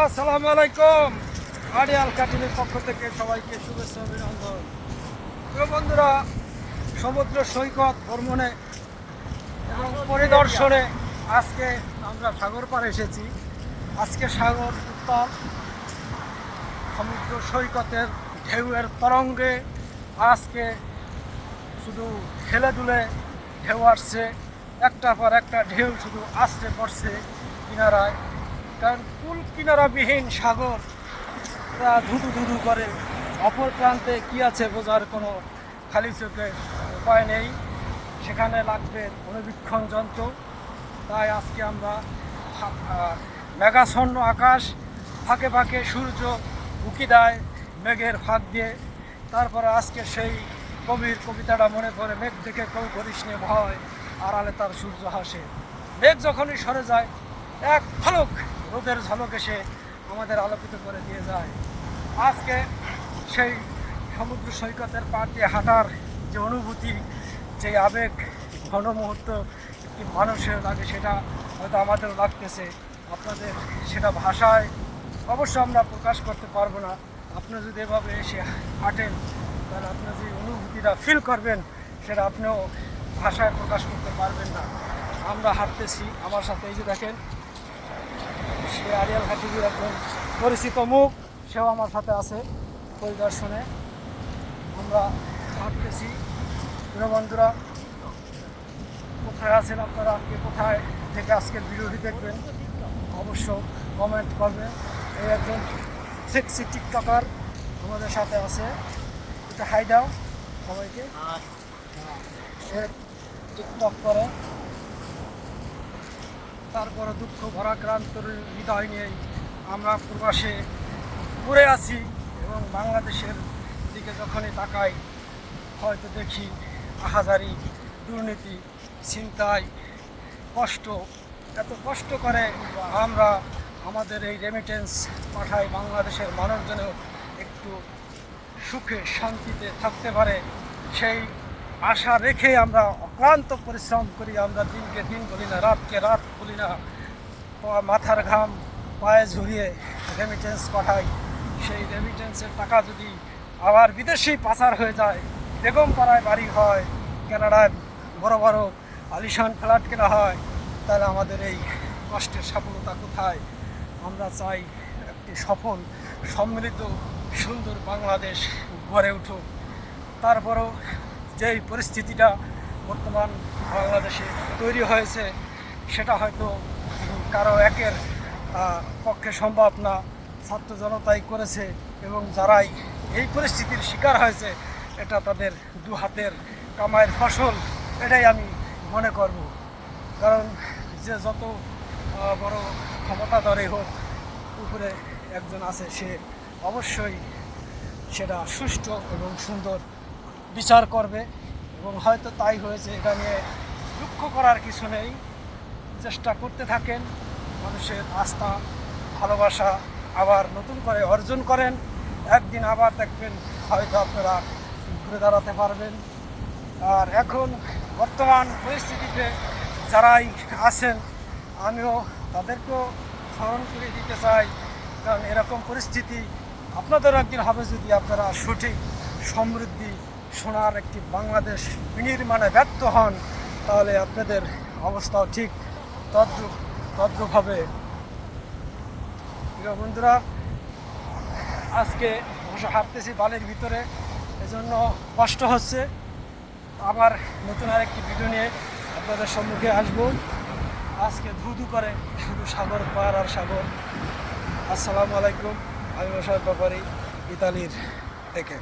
আসসালামু আলাইকুম। আড়িয়াল কাটিনের পক্ষ থেকে সবাইকে শুভেচ্ছা অভিনন্দন। প্রিয় বন্ধুরা, সমুদ্র সৈকত ভ্রমণে এবং পরিদর্শনে আজকে আমরা সাগর পাড়ে এসেছি। আজকে সাগর উত্তাল, সমুদ্র সৈকতের ঢেউয়ের তরঙ্গে আজকে শুধু খেলে দুলে ঢেউ আসছে একটা পর একটা ঢেউ শুধু আসতে পড়ছে কিনারায়। কারণ কুল কিনারাবিহীন সাগর, তা ধুধু ধুধু করে অপর প্রান্তে কি আছে বোঝার কোনো খালি চোখে উপায় নেই। সেখানে লাগবে অনুবীক্ষণ যন্ত্র। তাই আজকে আমরা মেঘাচ্ছন্ন আকাশ, ফাঁকে ফাঁকে সূর্য উকি দেয় মেঘের ফাঁক দিয়ে। তারপরে আজকে সেই কবির কবিতাটা মনে পড়ে, মেঘ দেখে কেউ করিস নে ভয়, আড়ালে তার সূর্য হাসে। মেঘ যখনই সরে যায়, এক ঝলক রোদের ঝলক এসে আমাদের আলোকিত করে দিয়ে যায়। আজকে সেই সমুদ্র সৈকতের পাড় দিয়ে হাঁটার যে অনুভূতি, যে আবেগ, ঘন মুহূর্ত একটি মানুষের লাগে সেটা হয়তো আমাদেরও লাগতেছে। আপনাদের সেটা ভাষায় অবশ্য আমরা প্রকাশ করতে পারব না। আপনি যদি এভাবে এসে হাঁটেন, তাহলে আপনার যে অনুভূতিটা ফিল করবেন, সেটা আপনিও ভাষায় প্রকাশ করতে পারবেন না। আমরা হাঁটতেছি। আমার সাথে এই যে দেখেন সে আরিয়াল হাটিবির একজন পরিচিত মুখ, সেও আমার সাথে আছে পরিদর্শনে। আমরা ভাবতেছি বন্ধুরা, কোথায় আছেন আপনারা? কে কোথায় থেকে আজকের ভিডিওটি দেখবেন? অবশ্য কমেন্ট করবেন। এই একজন সেক্সি টিকটকার আমাদের সাথে আছে। এটা হাই দাও সবাইকে টিকটক করে। তারপরে দুঃখ ভরাক্রান্ত হৃদয় নিয়েই আমরা প্রবাসে ঘুরে আছি এবং বাংলাদেশের দিকে যখনই তাকাই, হয়তো দেখি আহাজারি, দুর্নীতি, ছিনতাই, কষ্ট। এত কষ্ট করে আমরা আমাদের এই রেমিটেন্স পাঠাই বাংলাদেশের মানুষজনেও একটু সুখে শান্তিতে থাকতে পারে। সেই আশা রেখে আমরা অক্লান্ত পরিশ্রম করি, আমরা দিনকে দিন বলি না, রাতকে রাত বলি না। মাথার ঘাম, পায়ে ঝুরিয়ে রেমিটেন্স পাঠাই। সেই রেমিটেন্সের টাকা যদি আবার বিদেশি পাচার হয়ে যায় বেগম পাড়ায় বাড়ি হয় কানাডায় বড় বড় আলিশান ফ্ল্যাট কেনা হয়, তাহলে আমাদের এই কষ্টের সফলতা কোথায়? আমরা চাই একটি সফল সম্মিলিত সুন্দর বাংলাদেশ গড়ে উঠুক। তারপরও যেই পরিস্থিতিটা বর্তমান বাংলাদেশে তৈরি হয়েছে, সেটা হয়তো কারও একের পক্ষে সম্ভব না। ছাত্র জনতাই করেছে এবং যারাই এই পরিস্থিতির শিকার হয়েছে, এটা তাদের দু হাতের কামাইয়ের ফসল, এটাই আমি মনে করব। কারণ যে যত বড় ক্ষমতাধরই হোক, উপরে একজন আছে, সে অবশ্যই সেটা সুষ্ঠু এবং সুন্দর বিচার করবে এবং হয়তো তাই হয়েছে, এটা নিয়ে দুঃখ করার কিছু নেই। চেষ্টা করতে থাকেন, মানুষের আস্থা, ভালোবাসা আবার নতুন করে অর্জন করেন। একদিন আবার দেখবেন হয়তো আপনারা ঘুরে দাঁড়াতে পারবেন। আর এখন বর্তমান পরিস্থিতিতে যারাই আছেন, আমিও তাদেরকেও স্মরণ করে দিতে চাই। কারণ এরকম পরিস্থিতি আপনাদেরও একদিন হবে যদি আপনারা সঠিক সমৃদ্ধি সোনার একটি বাংলাদেশ বিনির্মাণে ব্যর্থ হন, তাহলে আপনাদের অবস্থাও ঠিক তদ্রুপ তদ্রুপ হবে প্রিয় বন্ধুরা, আজকে অবশ্য হাঁটতেছি বালির ভিতরে, এজন্য কষ্ট হচ্ছে। আবার নতুন আরেকটি ভিডিও নিয়ে আপনাদের সম্মুখে আসব। আজকে ধুধু করে শুধু সাগর পার আর সাগর। আসসালামু আলাইকুম, আমি মোশারফ ব্যাপারী, ইতালির থেকে।